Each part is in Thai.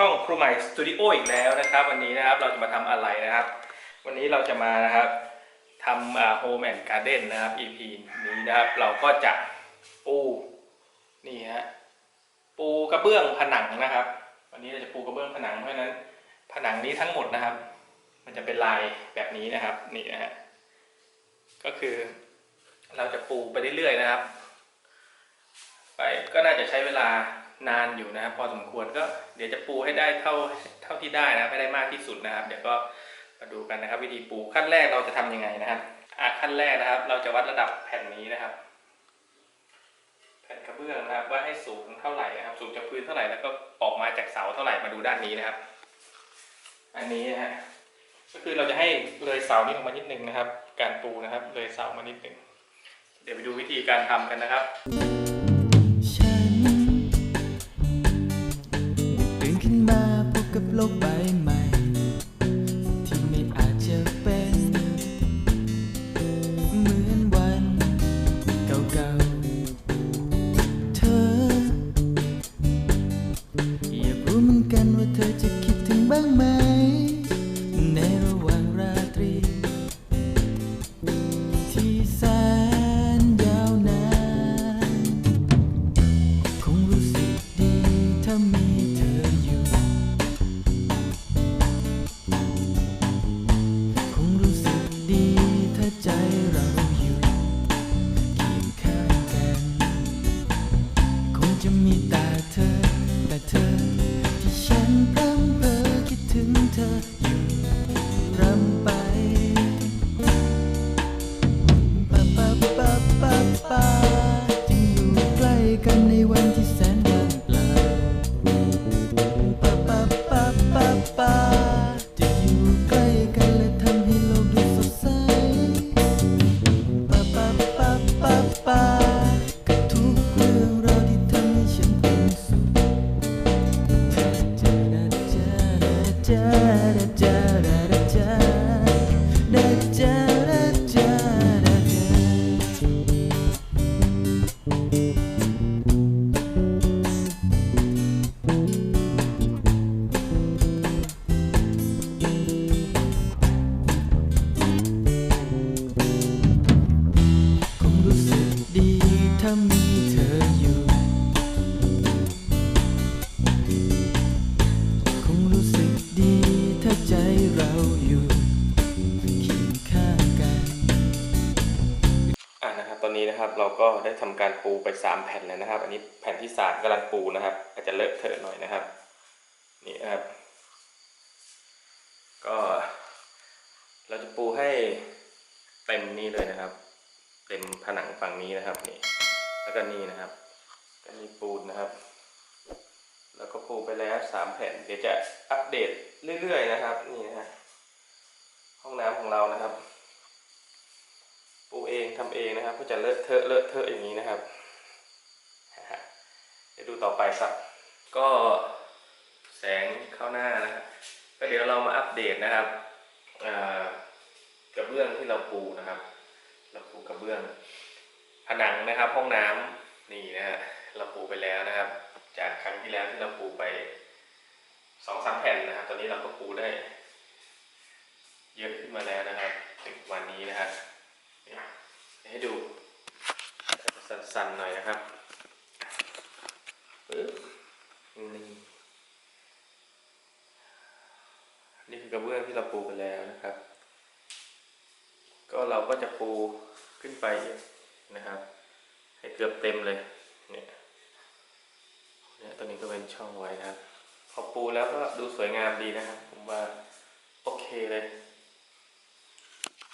ช่องครูใหม่สตูดิโออีกแล้วนะครับ วันนี้นะครับเราจะมาทำอะไรนะครับ วันนี้เราจะมานะครับทำโฮมแอนด์การ์เด้นนะครับ EP นี้นะครับ เราก็จะปูนี่ฮะปูกระเบื้องผนังนะครับ วันนี้เราจะปูกระเบื้องผนังเพราะฉะนั้นผนังนี้ทั้งหมดนะครับ มันจะเป็นลายแบบนี้นะครับนี่นะฮะก็คือเราจะปูไปเรื่อยๆนะครับ ไปก็น่าจะใช้เวลา นานอยู่นะครับ พอสมควรก็เดี๋ยวจะปูให้ได้เท่าเท่าที่ได้นะให้ได้มากที่สุดนะครับ เดี๋ยวก็มาดูกันนะครับ วิธีปูขั้นแรกเราจะทำยังไงนะครับอะขั้นแรกนะครับ เราจะวัดระดับแผ่นนี้นะครับ แผ่นกระเบื้องนะครับ ว่าให้สูงเท่าไหร่นะครับ สูงจากพื้นเท่าไหร่แล้วก็ออกมาจากเสาเท่าไหร่มาดูด้านนี้นะครับ อันนี้นะฮะก็คือเราจะให้เลยเสานี้ลงมานิดนึงนะครับ การปูนะครับ เลยเสามานิดนึงเดี๋ยวไปดูวิธีการทำกันนะครับ นขึ้นมาพบกับโลกใบ นะครับ เราก็ได้ทำการปูไปสามแผ่นแล้วนะครับ อันนี้แผ่นที่สามกำลังปูนะครับ อาจจะเลอะเทอะหน่อยนะครับ นี่ครับ ก็เราจะปูให้เต็มนี่เลยนะครับ เต็มผนังฝั่งนี้นะครับนี่แล้วก็นี่นะครับก็มีปูนนะครับ แล้วก็ปูไปแล้วสามแผ่น เดี๋ยวจะอัปเดตเรื่อยๆนะครับ นี่นะฮะห้องน้ำของเรานะครับ เองทำเองนะครับ ก็จะเลอะเทอะเลอะเทอะอย่างนี้นะครับเดี๋ยวดูต่อไปครับ ก็แสงเข้าหน้านะครับก็เดี๋ยวเรามาอัปเดตนะครับกระเบื้องที่เราปูนะครับ เราปูกระเบื้อง ผนังนะครับ ห้องน้ำนี่นะฮะเราปูไปแล้วนะครับ จากครั้งที่แล้วที่เราปูไปสองสามแผ่นนะครับ ตอนนี้เราก็ปูได้ เยอะขึ้นมาแล้วนะครับถึงวันนี้นะครับ ให้ดู สั้นหน่อยนะครับปึ๊บนี่นี่คือกระเบื้องที่เราปูไปแล้วนะครับ ก็เราก็จะปูขึ้นไปนะครับ ให้เกือบเต็มเลยเนี่ยเนี่ยตัวนี้ก็เป็นช่องไว้นะครับ พอปูแล้วก็ดูสวยงามดีนะครับ ผมว่าโอเคเลย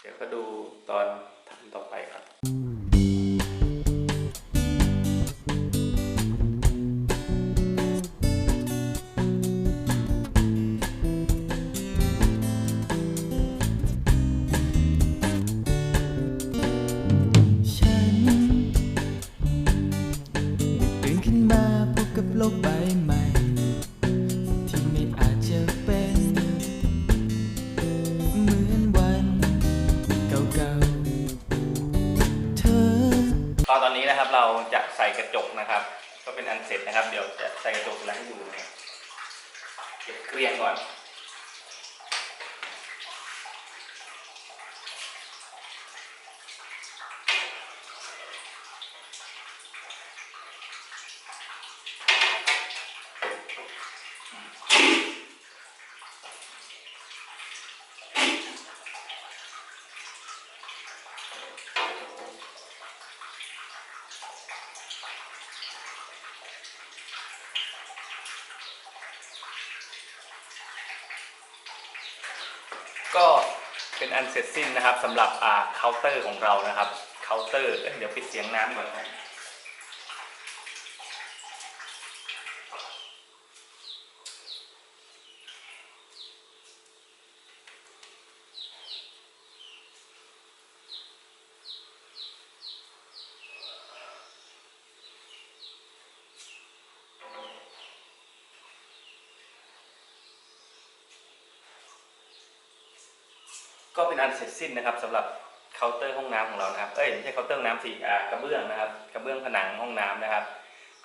เดี๋ยวก็ดูตอนทำต่อไปครับ เราจะใส่กระจกนะครับ ก็เป็นอันเสร็จนะครับ เดี๋ยวจะใส่กระจกแล้วให้ดูเก็บเกลี้ยงก่อน ก็เป็นอันเสร็จสิ้นนะครับสำหรับอ่าเคาน์เตอร์ของเรานะครับเคาน์เตอร์เดี๋ยวปิดเสียงน้ำก่อนนะ ก็เป็นอันเสร็จสิ้นนะครับสำหรับเคาน์เตอร์ห้องน้ำของเรานะครับเอ้ยไม่ใช่เคาน์เตอร์น้ำสิอ่ากระเบื้องนะครับกระเบื้องผนังห้องน้ำนะครับ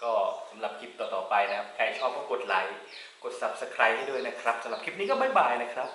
ก็สำหรับคลิปต่อๆไปนะครับ ใครชอบก็กดไลค์กด subscribe ให้ด้วยนะครับสำหรับคลิปนี้ก็บ๊ายบายนะครับ